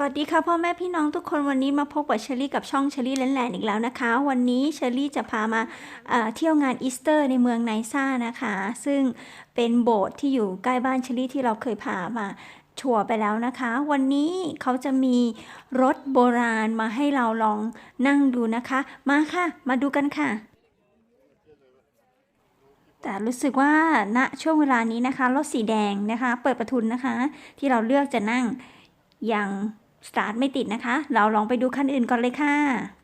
สวัสดีค่ะพ่อแม่พี่น้องทุกคนวันนี้มาพบกับเชอรี่กับช่องเชอรี่แลนแลนด์อีกแล้วนะคะ วันนี้เชอรี่จะพามาเที่ยวงานอีสเตอร์ในเมืองไนซ่านะคะ ซึ่งเป็นโบสถ์ที่อยู่ใกล้บ้านเชอรี่ที่เราเคยพามาชัวร์ไปแล้วนะคะ วันนี้เขาจะมีรถโบราณมาให้เราลองนั่งดูนะคะ มาค่ะ มาดูกันค่ะ แต่รู้สึกว่าณช่วงเวลานี้นะคะรถสีแดงนะคะ เปิดประทุนนะคะ ที่เราเลือกจะนั่งยัง สตาร์ทไม่ติดนะคะ เราลองไปดูคันอื่นก่อนเลยค่ะ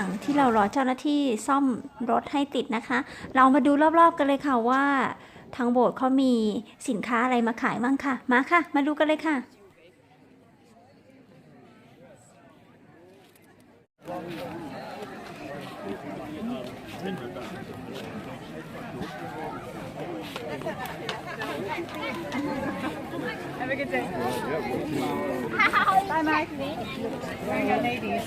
ระหว่างที่เรารอเจ้าหน้าที่ซ่อมรถให้ติดนะคะ เรามาดูรอบๆกันเลยค่ะว่า ทางโบสถ์เขามีสินค้าอะไรมาขายบ้างค่ะ มาค่ะ มาดูกันเลยค่ะ Have a good day. Bye, Mike. Very good, ladies.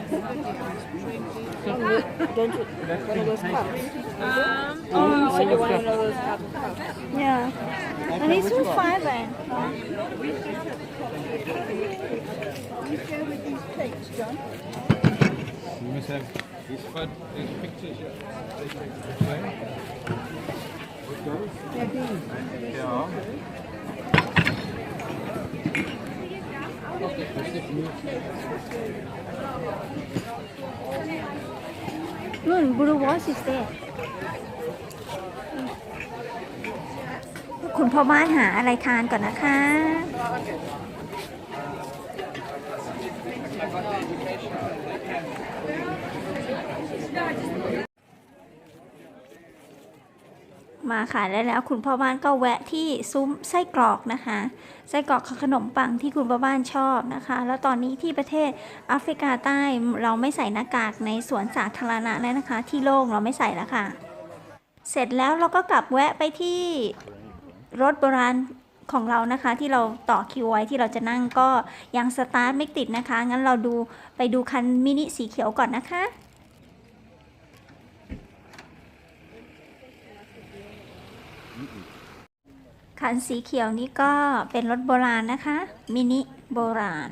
Um, oh, don't you, don't you one of those cups? Um, oh, so you want one of those cups? Yeah. And he's were five and. go with these plates, John. You must have these, these pictures. Yeah. Okay, น blue watch is there คุณพ่อบ้านหาอะไรทานก่อนนะคะ มาขายได้แล้วคุณพ่อบ้านก็แวะที่ซุ้มไส้กรอกนะคะไส้กรอกขนมปังที่คุณพ่อบ้านชอบนะคะ แล้วตอนนี้ที่ประเทศแอฟริกาใต้เราไม่ใส่หน้ากากในสวนสาธารณะแล้วนะคะ ที่โล่งเราไม่ใส่แล้วค่ะ เสร็จแล้วเราก็กลับแวะไปที่รถโบราณของเรานะคะที่เราต่อคิวไว้ที่เราจะนั่งก็ยังสตาร์ทไม่ติดนะคะ งั้นเราดูไปดูคันมินิสีเขียวก่อนนะคะ คันสีเขียวนี้ก็เป็นรถโบราณนะคะ มินิโบราณ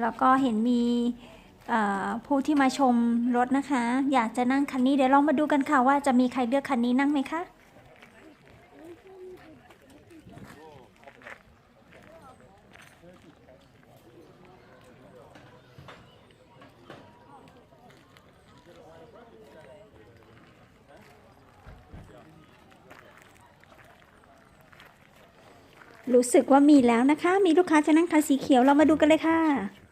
แล้วก็เห็นมีผู้ที่มาชมรถนะคะ อยากจะนั่งคันนี้เดี๋ยวลองมาดูกันค่ะว่าจะมีใครเลือกคันนี้นั่งไหมคะ รู้สึกว่ามีแล้วนะคะ มีลูกค้าจะนั่งคันสีเขียวเรามาดูกันเลยค่ะ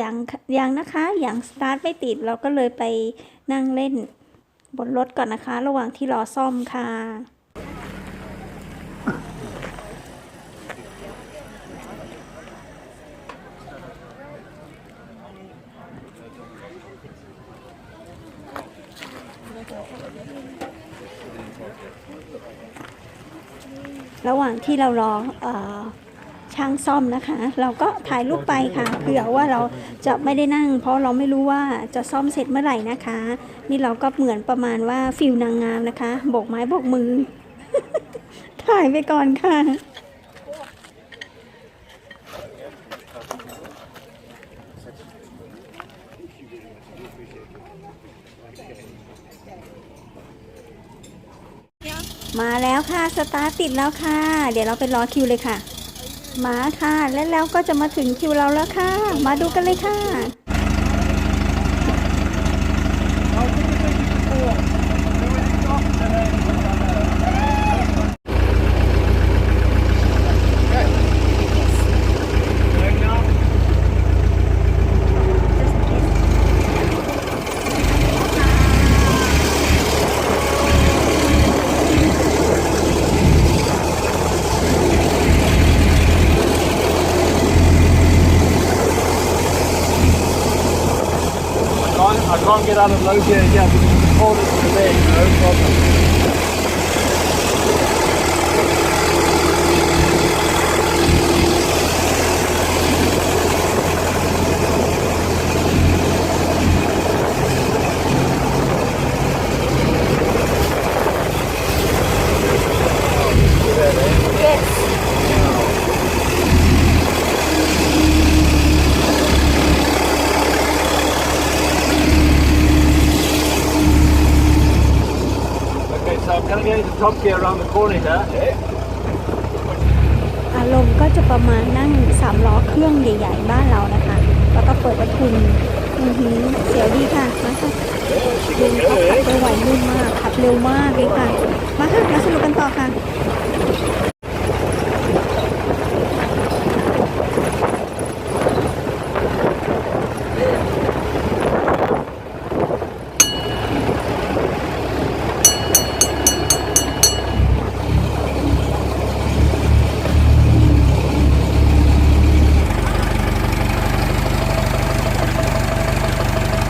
ยังยังนะคะยังสตาร์ทไม่ติดเราก็เลยไปนั่งเล่นบนรถก่อนนะคะ ระหว่างที่รอซ่อมค่ะระหว่างที่เรารออ ช่างซ่อมนะคะ เราก็ถ่ายรูปไปค่ะเผื่อว่าเราจะไม่ได้นั่ง เพราะเราไม่รู้ว่าจะซ่อมเสร็จเมื่อไหร่นะคะ นี่เราก็เหมือนประมาณว่าฟิลนางงามนะคะโบกไม้โบกมือ ถ่ายไปก่อนค่ะมาแล้วค่ะ สตาร์ทติดแล้วค่ะ เดี๋ยวเราไปรอคิวเลยค่ะ มาค่ะ และแล้วก็จะมาถึงคิวเราแล้วค่ะ มาดูกันเลยค่ะ I can't get out of Logia again because the corners of the lake no problem. Going to top gear around the corner here. อารมณ์ก็จะประมาณนั่งสามล้อเครื่องใหญ่ๆบ้านเรานะคะ แล้วก็เปิดประทุนอือหือเสียวดีค่ะ มาค่ะดูเขาขับไปไหวนุ่มมาก ขับเร็วมากเลยค่ะ มาค่ะ มาสนุกกันต่อค่ะ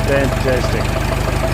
Fantastic.